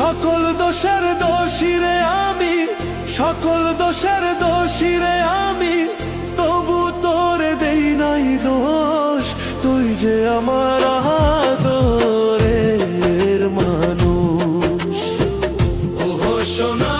সকল দোষের দোষীরে আমি, সকল দোষের দোষীরে আমি। তবু তোরে দেই নাই দোষ, তুই যে আমার আদরের মানুষ। ও সোনা।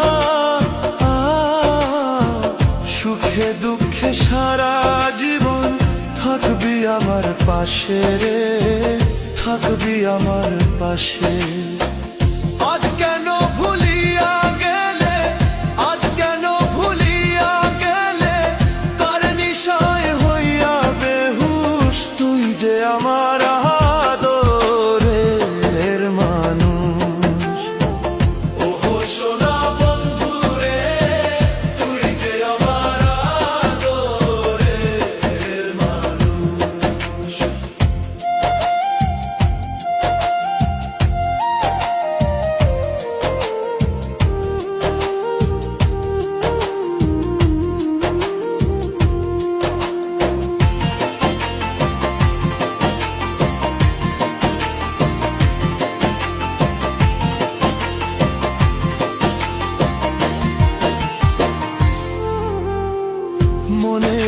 আমার পাশে রে, থাকবি আমার পাশে। আজ কেন ভুলিয়া গেলে, আজ কেন ভুলিয়া গেলে? কারণ হইয়া বেহুশ, তুই যে আমার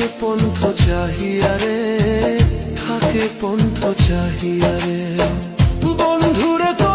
থাকে পন্থ চাহিয়া রে থাকে পন্থ চাহিয়া রে। বন্ধুরে প্রেম